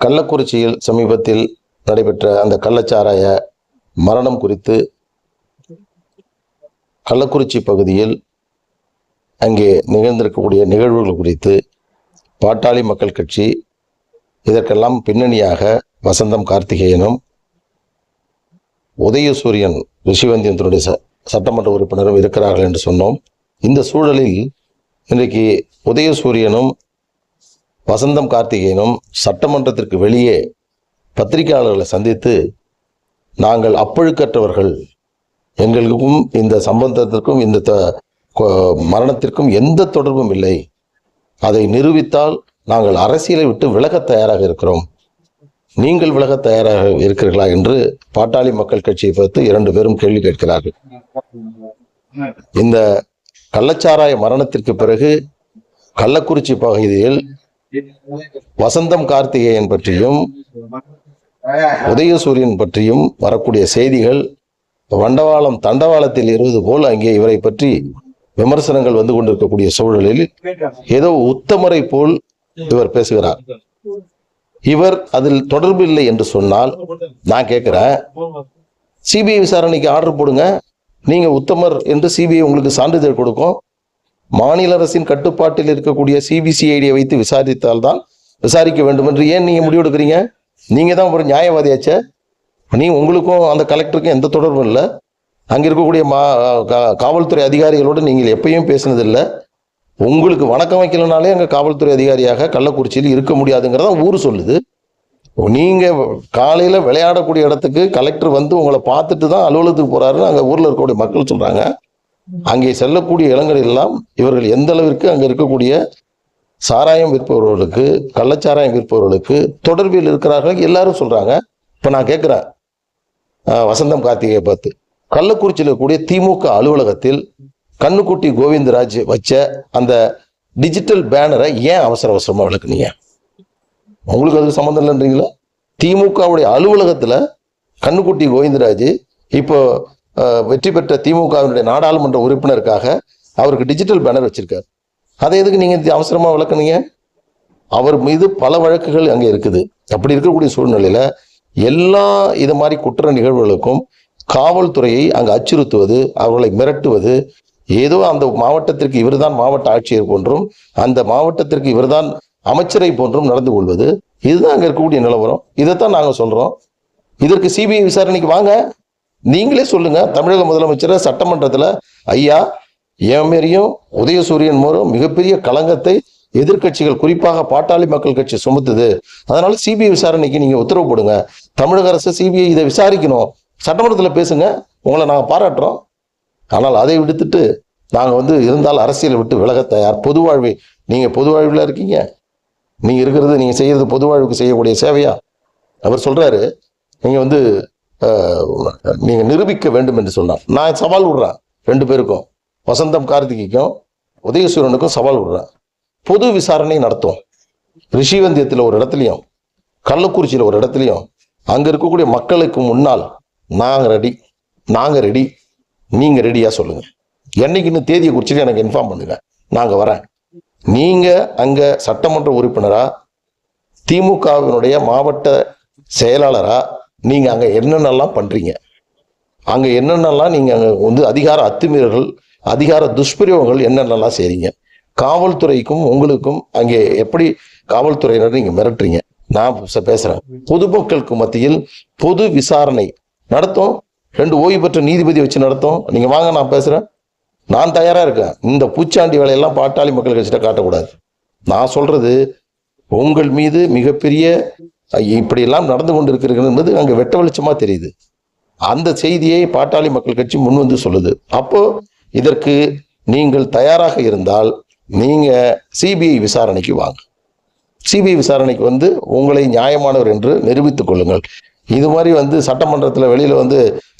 கள்ளக்குறிச்சியில் சமீபத்தில் நடைபெற்ற அந்த கள்ளச்சாராய மரணம் குறித்து கள்ளக்குறிச்சி பகுதியில் அங்கே நிகழ்ந்திருக்கக்கூடிய நிகழ்வுகள் குறித்து பாட்டாளி மக்கள் கட்சி இதற்கெல்லாம் பின்னணியாக வசந்தம் கார்த்திகேயனும் உதயசூரியன் ரிஷிவந்தியத்தினுடைய ச சட்டமன்ற உறுப்பினரும் இருக்கிறார்கள் என்று சொன்னோம். இந்த சூழலில் இன்றைக்கு உதயசூரியனும் வசந்தம் கார்த்திகேயனும் சட்டமன்றத்திற்கு வெளியே பத்திரிகையாளர்களை சந்தித்து நாங்கள் அப்பழுக்கற்றவர்கள். எங்களுக்கும் இந்த சம்பந்தத்திற்கும் இந்த த- மரணத்திற்கும் எந்த தொடர்பும் இல்லை. அதை நிரூபித்தால் நாங்கள் அரசியலை விட்டு விலக தயாராக இருக்கிறோம். நீங்கள் விலகத் தயாராக இருக்கிறீர்களா? என்று பாட்டாளி மக்கள் கட்சியை பார்த்து இரண்டு பேரும் கேள்வி கேட்கிறார்கள். இந்த கள்ளச்சாராய மரணத்திற்கு பிறகு கள்ளக்குறிச்சி பகுதியில் வசந்தம் கார்த்திகேயன் பற்றியும் உதயசூரியன் பற்றியும் வரக்கூடிய செய்திகள் வண்டவாளம் தண்டவாளத்தில் இருவது போல் அங்கே இவரை பற்றி விமர்சனங்கள் வந்து கொண்டிருக்கக்கூடிய சூழலில் ஏதோ உத்தமரை போல் இவர் பேசுகிறார். இவர் அதில் தொடர்பு இல்லை என்று சொன்னால் நான் கேட்கிறேன் சிபிஐ விசாரணைக்கு ஆர்டர் போடுங்க நீங்க உத்தமர் என்று சிபிஐ உங்களுக்கு சான்றிதழ் கொடுக்கும் மாநில அரசின் கட்டுப்பாட்டில் இருக்கக்கூடிய சிபிசிஐடியை வைத்து விசாரித்தால்தான் விசாரிக்க வேண்டும் என்று ஏன் நீங்க முடிவெடுக்கிறீங்க நீங்க தான் ஒரு நியாயவாதியாச்சே. நீ உங்களுக்கும் அந்த கலெக்டருக்கும் எந்த தொடர்பும் இல்லை. அங்க இருக்கக்கூடிய மா காவல்துறை அதிகாரிகளோடு நீங்கள் எப்பயும் பேசினதில்லை. உங்களுக்கு வணக்கம் வைக்கலனாலே அங்கே காவல்துறை அதிகாரியாக கள்ளக்குறிச்சியில் இருக்க முடியாதுங்கிறத ஊர் சொல்லுது. நீங்க காலையில விளையாடக்கூடிய இடத்துக்கு கலெக்டர் வந்து உங்களை பார்த்துட்டு தான் அலுவலகத்துக்கு போறாருன்னு அங்கே ஊர்ல இருக்கக்கூடிய மக்கள் சொல்றாங்க. அங்கே செல்லக்கூடிய இடங்கள் எல்லாம் இவர்கள் எந்த அளவிற்கு அங்கே இருக்கக்கூடிய சாராயம் விற்பவர்களுக்கு கள்ளச்சாராயம் விற்பவர்களுக்கு தொடர்பில் இருக்கிறார்கள் எல்லாரும் சொல்றாங்க. இப்போ நான் கேட்குறேன். வசந்தம் கார்த்திகையை பார்த்து. கள்ளக்குறிச்சியில் இருக்கக்கூடிய திமுக அலுவலகத்தில் கண்ணுக்குட்டி கோவிந்தராஜ் வச்ச அந்த டிஜிட்டல் பேனரை ஏன் அவசர அவசரமாக விளக்குனீங்க? உங்களுக்கு அதுக்கு சம்மந்தம் இல்லைன்றீங்களா? திமுகவுடைய அலுவலகத்தில் கண்ணுக்குட்டி கோவிந்தராஜ் இப்போ வெற்றி பெற்ற திமுகவினுடைய நாடாளுமன்ற உறுப்பினருக்காக அவருக்கு டிஜிட்டல் பேனர் வச்சிருக்காரு. அதை எதுக்கு நீங்கள் அவசரமாக அவசரமா விளக்குனீங்க? அவர் மீது பல வழக்குகள் அங்கே இருக்குது. அப்படி இருக்கக்கூடிய சூழ்நிலையில் எல்லா இது மாதிரி குற்ற நிகழ்வுகளுக்கும் காவல்துறையை அங்கு அச்சுறுத்துவது அவர்களை மிரட்டுவது ஏதோ அந்த மாவட்டத்திற்கு இவர்தான் மாவட்ட ஆட்சியர் போன்றும் அந்த மாவட்டத்திற்கு இவர்தான் அமைச்சரை போன்றும் நடந்து கொள்வது இதுதான் அங்கே இருக்கக்கூடிய நிலவரம். இதைத்தான் நாங்கள் சொல்கிறோம் இதற்கு சிபிஐ விசாரணைக்கு வாங்க. நீங்களே சொல்லுங்க. தமிழக முதலமைச்சர் சட்டமன்றத்தில் ஐயா என் மாரியும் உதயசூரியன் மூலம் மிகப்பெரிய களங்கத்தை எதிர்க்கட்சிகள் குறிப்பாக பாட்டாளி மக்கள் கட்சி சுமத்துது. அதனால சிபிஐ விசாரணைக்கு நீங்க உத்தரவு போடுங்க. தமிழக அரசு சிபிஐ இதை விசாரிக்கணும். சட்டமன்றத்தில் பேசுங்க. உங்களை நாங்கள் பாராட்டுறோம். ஆனால் அதை விடுத்துட்டு நாங்கள் வந்து இருந்தால் அரசியலை விட்டு விலக தயார். பொது வாழ்வை நீங்கள் பொது வாழ்வில் இருக்கீங்க. நீங்கள் இருக்கிறது நீங்கள் செய்யறது பொது வாழ்வுக்கு செய்யக்கூடிய சேவையா? அவர் சொல்றாரு நீங்கள் வந்து நீங்கள் நீங்க நிரூபிக்க வேண்டும் என்று சொன்னார். நான் சவால் விடுறேன். ரெண்டு பேருக்கும். வசந்தம் கார்த்திகைக்கும் உதயசூரனுக்கும் சவால் விடுறேன். பொது விசாரணை நடத்தும் ரிஷிவந்தியத்தில் ஒரு இடத்துலையும் கள்ளக்குறிச்சியில் ஒரு இடத்துலையும் அங்கே இருக்கக்கூடிய மக்களுக்கு முன்னால் நாங்கள் ரெடி நாங்கள் ரெடி நீங்கள் ரெடியாக சொல்லுங்க. என்னைக்குன்னு தேதியை குறிச்சிட்டு எனக்கு இன்ஃபார்ம் பண்ணுங்க. நாங்கள் வரேன். நீங்கள் அங்கே சட்டமன்ற உறுப்பினராக திமுகவினுடைய மாவட்ட செயலாளரா நீங்கள் அங்கே என்னென்னலாம் பண்ணுறீங்க அங்கே என்னென்னலாம் நீங்கள் அங்கே வந்து அதிகார அத்துமீறல்கள் அதிகார துஷ்பிரயோகங்கள் என்னென்னலாம் செய்கிறீங்க காவல்துறைக்கும் உங்களுக்கும் அங்கே எப்படி காவல்துறையினர் நீங்கள் மிரட்டுறீங்க? நான் பேசுகிறேன் பொதுமக்களுக்கு மத்தியில் பொது விசாரணை நடத்தும். ரெண்டு ஓய்வு பெற்ற நீதிபதி வச்சு நடத்தும். நீங்கள் வாங்க நான் பேசுகிறேன் நான் தயாராக இருக்கேன். இந்த பூச்சாண்டி வேலையெல்லாம் பாட்டாளி மக்கள் கட்சியிட்ட காட்டக்கூடாது. நான் சொல்கிறது உங்கள் மீது மிகப்பெரிய இப்படியெல்லாம் நடந்து கொண்டிருக்கிறது என்பது அங்கே வெட்ட வெளிச்சமா தெரியுது. அந்த செய்தியை பாட்டாளி மக்கள் கட்சி முன் வந்து சொல்லுது. அப்போ இதற்கு நீங்கள் தயாராக இருந்தால் நீங்க சிபிஐ விசாரணைக்கு வாங்க. சிபிஐ விசாரணைக்கு வந்து உங்களை நியாயமானவர் என்று நிரூபித்துக் கொள்ளுங்கள். இது மாதிரி வந்து சட்டமன்றத்தில் வெளியில் வந்து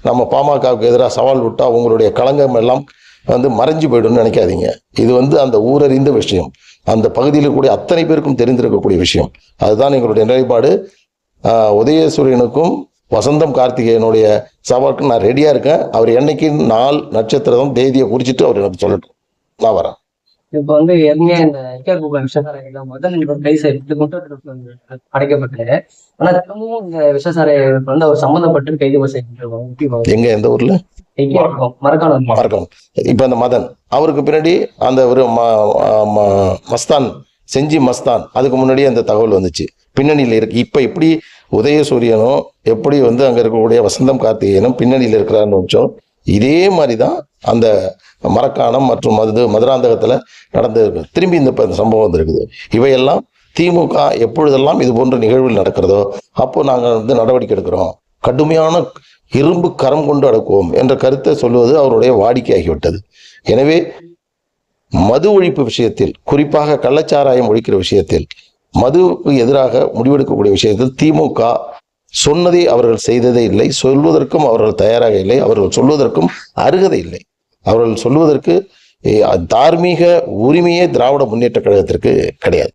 நம்ம பாமகவுக்கு எதிராக சவால் விட்டால் உங்களுடைய களங்கம் எல்லாம் வந்து மறைஞ்சு போயிடும்னு நினைக்காதீங்க. இது வந்து அந்த ஊரறிந்த விஷயம். அந்த பகுதியில் கூடிய அத்தனை பேருக்கும் தெரிந்திருக்கக்கூடிய விஷயம். அதுதான் எங்களுடைய நிலைப்பாடு. உதயசூரியனுக்கும் வசந்தம் கார்த்திகேயனுடைய சவாலுக்கு நான் ரெடியா இருக்கேன். அவர் என்னைக்கு நாள் நட்சத்திரம் தேதியை குறிச்சிட்டு அவர் எனக்கு சொல்லட்டும். நான் வரேன். இப்போ வந்து ஏற்கனவே இந்த இக்கா குப்பை விஷசாரைகள் முதல் இவர் கை செய்து குற்றத்திற்கு வந்து அடைக்கப்பட்டது ஆனா திரும்பவும் இந்த விஷசாரைகளுக்கு வந்து அவர் சம்மந்தப்பட்டு கைது செய்யப்பட்டிருக்கோம் எங்க? எந்த ஊர்ல? மறக்கணும் இப்ப அந்த மதன் அவருக்கு பின்னாடி அந்த ஒரு மஸ்தான் செஞ்சி மஸ்தான் அதுக்கு முன்னாடி அந்த தகவல் வந்துச்சு. பின்னணியில் இருக்கு. இப்ப எப்படி உதயசூரியனும் எப்படி வந்து அங்க இருக்கக்கூடிய வசந்தம் கார்த்திகேயனும் பின்னணியில் இருக்கிறான்னு வச்சோம் இதே மாதிரி தான் அந்த மரக்காணம் மற்றும் மது மதுராந்தகத்துல நடந்து இருக்கு. திரும்பி இந்த சம்பவம் வந்திருக்குது. இவையெல்லாம் திமுக எப்பொழுதெல்லாம் இது போன்ற நிகழ்வுகள் நடக்கிறதோ அப்போ நாங்கள் வந்து நடவடிக்கை எடுக்கிறோம். கடுமையான இரும்பு கரம் கொண்டு அடக்குவோம் என்ற கருத்தை சொல்லுவது அவருடைய வாடிக்கையாகிவிட்டது. எனவே மது ஒழிப்பு விஷயத்தில் குறிப்பாக கள்ளச்சாராயம் ஒழிக்கிற விஷயத்தில் மதுவுக்கு எதிராக முடிவெடுக்கக்கூடிய விஷயத்தில் திமுக சொன்னதை அவர்கள் செய்ததே இல்லை சொல்வதற்கும் அவர்கள் தயாராக இல்லை அவர்கள் சொல்வதற்கும் அருகதை இல்லை. அவர்கள் சொல்வதற்கு தார்மீக உரிமையே திராவிட முன்னேற்ற கழகத்திற்கு கிடையாது.